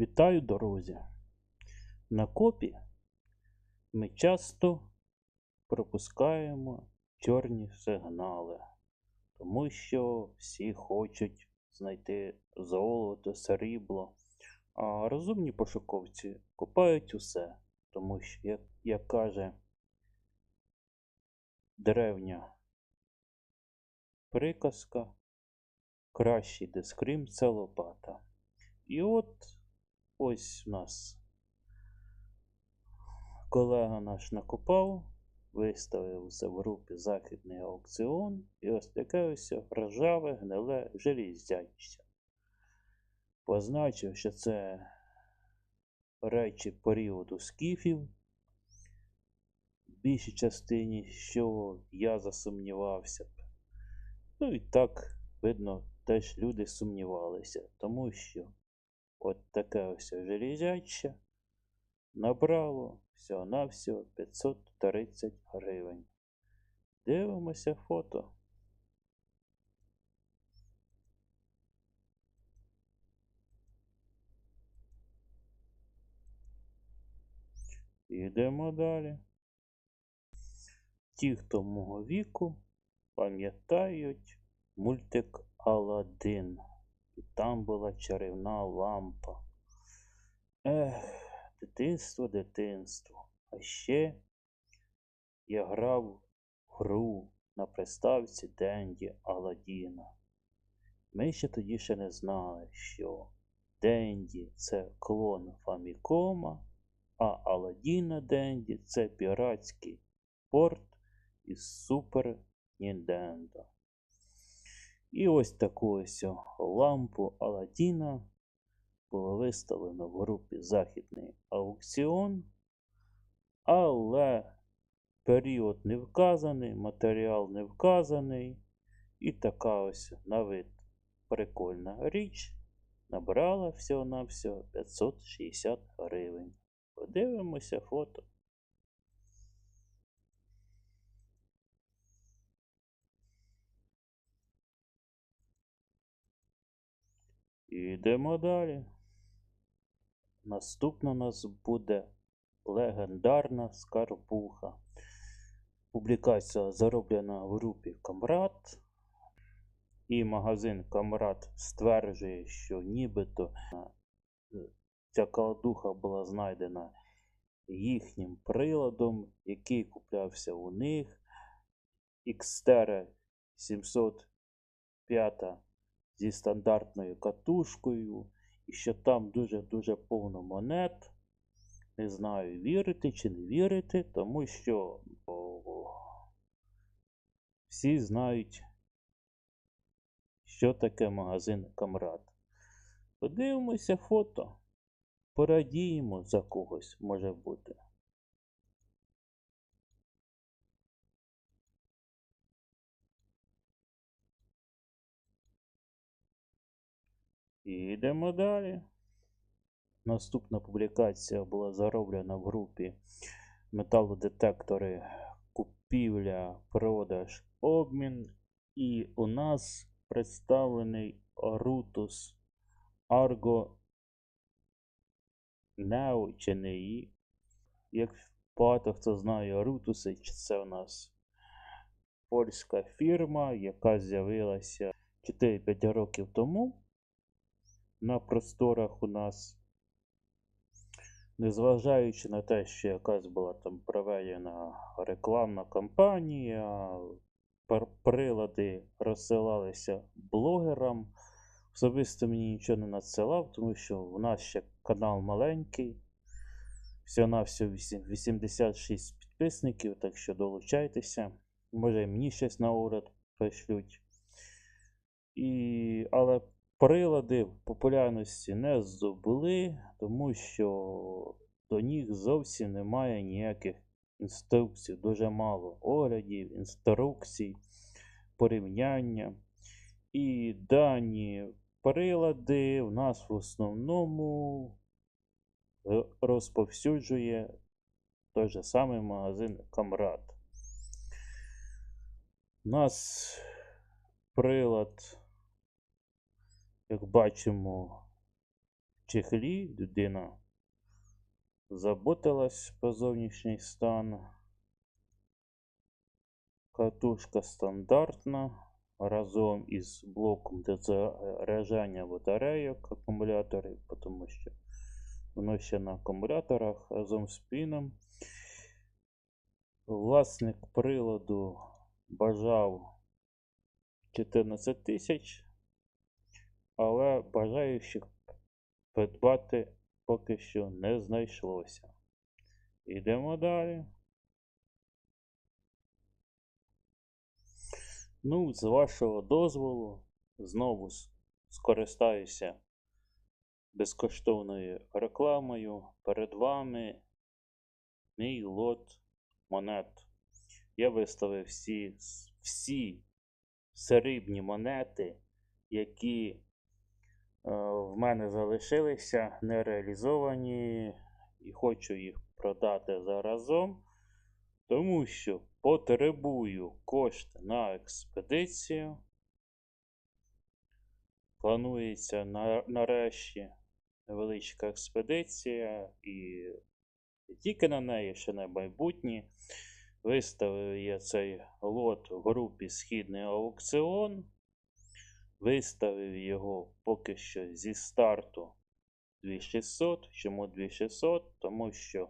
Вітаю, дорозі! На копі ми часто пропускаємо чорні сигнали, тому що всі хочуть знайти золото, срібло, а розумні пошуковці копають усе, тому що, як, як каже древня приказка, кращий дискрім це лопата. І от ось у нас колега наш накопав, виставив в групі Західний аукціон, і ось таке ось ржаве гниле желіздяче. Позначив, що це речі періоду скіфів. В більшій частині, що я засумнівався б. Ну і так, видно, теж люди сумнівалися, тому що от таке ось железяче набрало всього-навсього 530 гривень. Дивимося фото. Йдемо далі. Ті, хто мого віку, пам'ятають мультик Аладдин. І там була чарівна лампа. Ех, дитинство, дитинство. А ще я грав гру на приставці Денді Аладдіна. Ми ще тоді ще не знали, що Денді це клон Фамікома, а Аладдіна Денді це піратський порт із Супер Ніндендо. І ось таку ось лампу Аладдіна було виставлено в групі Західний аукціон, але період не вказаний, матеріал не вказаний, і така ось на вид прикольна річ набрала всього-навсього 560 гривень. Подивимося фото. Ідемо далі. Наступна у нас буде легендарна скарбуха. Публікація зароблена в групі Камрад. І магазин Камрад стверджує, що нібито е, ця каладуха була знайдена їхнім приладом, який куплявся у них. Xterra 705 зі стандартною катушкою, і що там дуже-дуже повно монет. Не знаю, вірити чи не вірити, тому що о, всі знають, що таке магазин Камрад. Подивимося фото, порадіємо за когось може бути. І йдемо далі. Наступна публікація була зароблена в групі металодетектори, купівля, продаж, обмін. І у нас представлений Rutus Argo Neo чи NEI. Як багато хто знає Рутуси, це у нас польська фірма, яка з'явилася 4-5 років тому на просторах у нас, незважаючи на те, що якась була там проведена рекламна кампанія, прилади розсилалися блогерам. Особисто мені нічого не надсилав, тому що в нас ще канал маленький. Всього на всього 86 підписників, так що долучайтеся. Може і мені щось на уряд пришлють. І... Але прилади популярності не здобули, тому що до них зовсім немає ніяких інструкцій, дуже мало оглядів, інструкцій, порівняння. І дані прилади в нас в основному розповсюджує той же самий магазин Камрад. У нас прилад, як бачимо, чехлі, людина заботилась про зовнішній стан. Катушка стандартна разом із блоком для заряджання батарейок акумуляторів, тому що воно ще на акумуляторах разом з піном. Власник приладу бажав 14 тисяч, але бажаючих придбати поки що не знайшлося. Йдемо далі. Ну, з вашого дозволу, знову скористаюся безкоштовною рекламою. Перед вами мій лот монет. Я виставив всі, всі срібні монети, які в мене залишилися нереалізовані, і хочу їх продати заразом, тому що потребую кошти на експедицію. Планується на, нарешті невеличка експедиція, і не тільки на неї, ще на майбутнє. Виставив я цей лот в групі Східний аукціон. Виставив його поки що зі старту 2600. Чому 2600? Тому що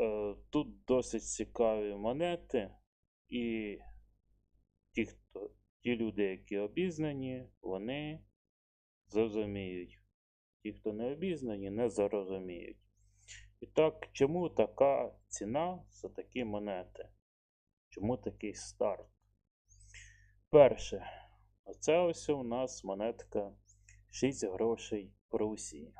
е, тут досить цікаві монети, і ті, хто, ті люди, які обізнані, вони зрозуміють. Ті, хто не обізнані, не зрозуміють. І так, чому така ціна за такі монети? Чому такий старт? Перше, оце ось у нас монетка 6 грошей Прусії.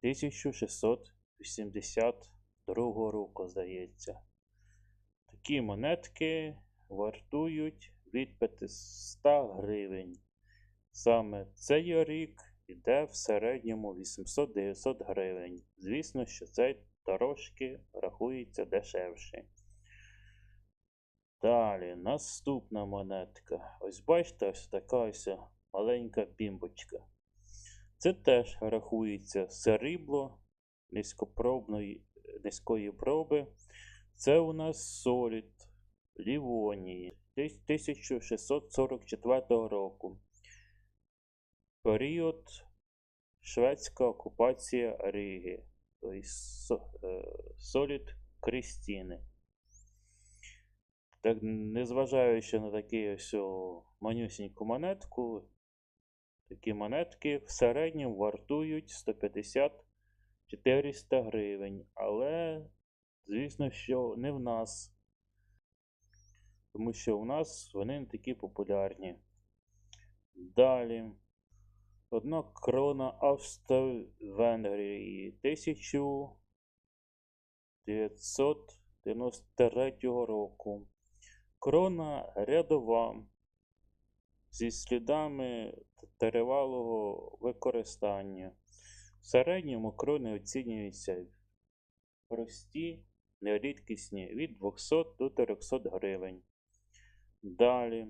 1682 року, здається. Такі монетки вартують від 500 гривень. Саме цей рік іде в середньому 800-900 гривень. Звісно, що цей трошки рахується дешевше. Далі, наступна монетка. Ось бачите, ось така ось маленька бімбочка. Це теж рахується срібло низької проби. Це у нас солід Лівонії 1644 року. Період шведська окупація Риги, тобто солід Крістіни. Так, незважаючи на таку ось манюсіньку монетку, такі монетки в середньому вартують 150-400 гривень. Але, звісно, що не в нас. Тому що у нас вони не такі популярні. Далі. Одна крона Австро-Венгрії 1993 року. Крона рядова зі слідами тривалого використання. В середньому крони оцінюються прості, нерідкісні від 200 до 300 гривень. Далі.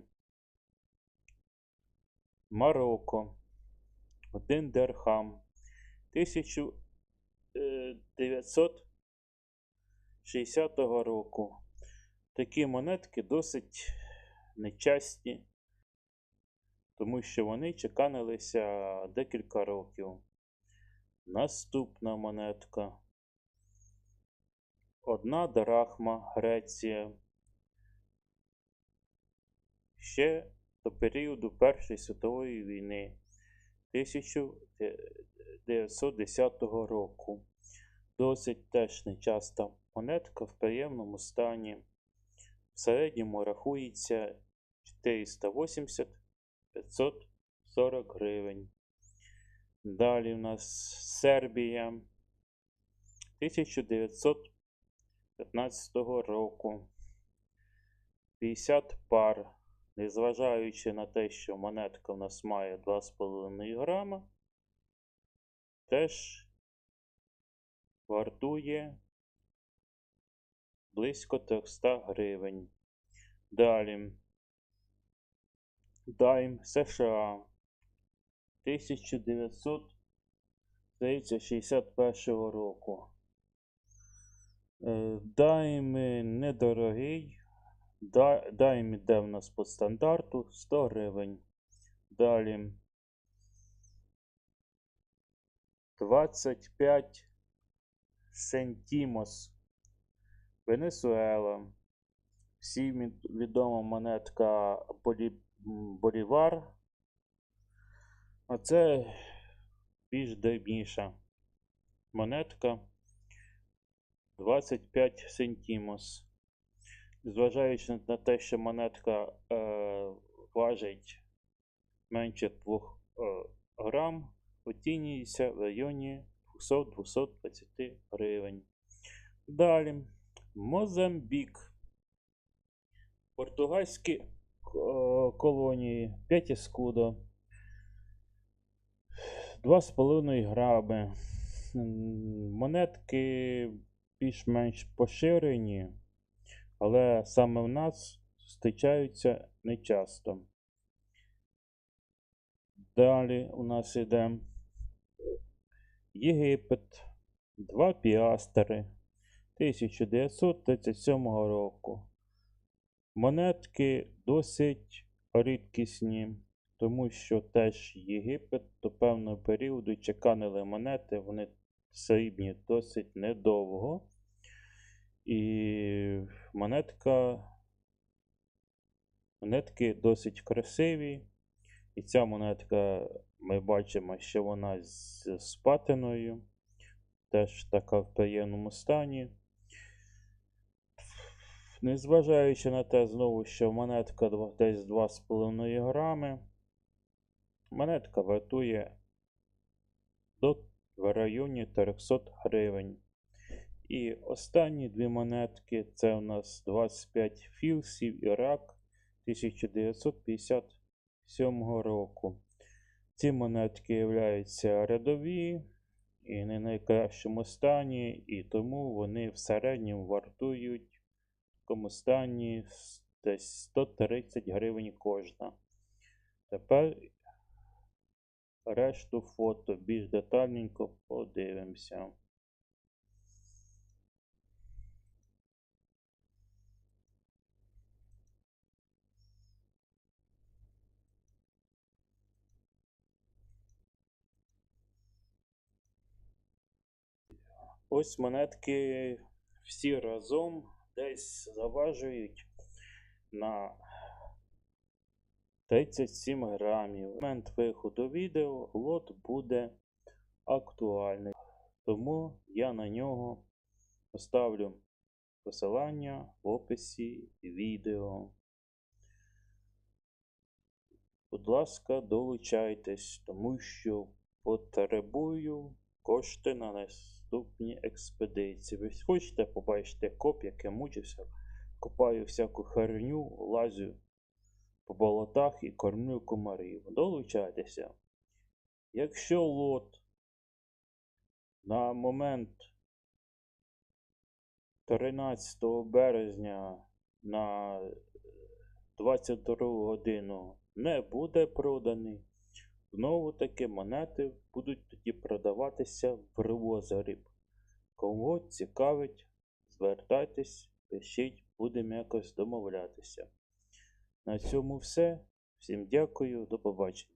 Марокко. Один дерхам. 1960 року. Такі монетки досить нечасті, тому що вони чеканилися декілька років. Наступна монетка. Одна драхма Греція. Ще до періоду Першої світової війни 1910 року. Досить теж нечаста монетка в приємному стані. В середньому рахується 480-540 гривень. Далі у нас Сербія 1915 року. 50 пар. Незважаючи на те, що монетка в нас має 2,5 грама, теж вартує близько 300 гривень. Далі. Дайм США 1961 року. Е, Дайм недорогий. Да- Дайм іде в нас по стандарту 100 гривень. Далі 25 сентімос. Венесуела. Всім відома монетка Болі... Болівар. А це більш дрібніша монетка 25 сентімос. Зважаючи на те, що монетка е, важить менше 2 е, грам, оцінюється в районі 200-220 гривень. Далі Мозамбік. Португальські е, колонії 5 ескудо. 2,5 грами. Монетки більш-менш поширені, але саме в нас зустрічаються нечасто. Далі у нас іде Єгипет, 2 піастери 1937 року. Монетки досить рідкісні, тому що теж Єгипет до певного періоду чеканили монети, вони срібні досить недовго. І монетка, монетки досить красиві. І ця монетка, ми бачимо, що вона з, з патиною, теж така в приємному стані. Незважаючи на те, знову, що монетка десь 2,5 грами, монетка вартує до в районі 300 гривень. І останні дві монетки це у нас 25 філсів Ірак 1957 року. Ці монетки являються рядові і не найкращому стані, і тому вони в середньому вартують такому стані десь 130 гривень кожна. Тепер решту фото більш детальненько подивимося. Ось монетки всі разом десь заважують на 37 грамів. В момент виходу відео лот буде актуальний, тому я на нього поставлю посилання в описі відео. Будь ласка, долучайтесь, тому що потребую кошти на наступні експедиції. Ви хочете побачити коп, як я мучився, копаю всяку херню, лазю по болотах і кормлю комарів. Долучайтеся. Якщо лот на момент 13 березня на 22 годину не буде проданий, знову таки монети будуть тоді продаватися в розгріб. Кого цікавить, звертайтесь, пишіть, будемо якось домовлятися. На цьому все. Всім дякую, до побачення.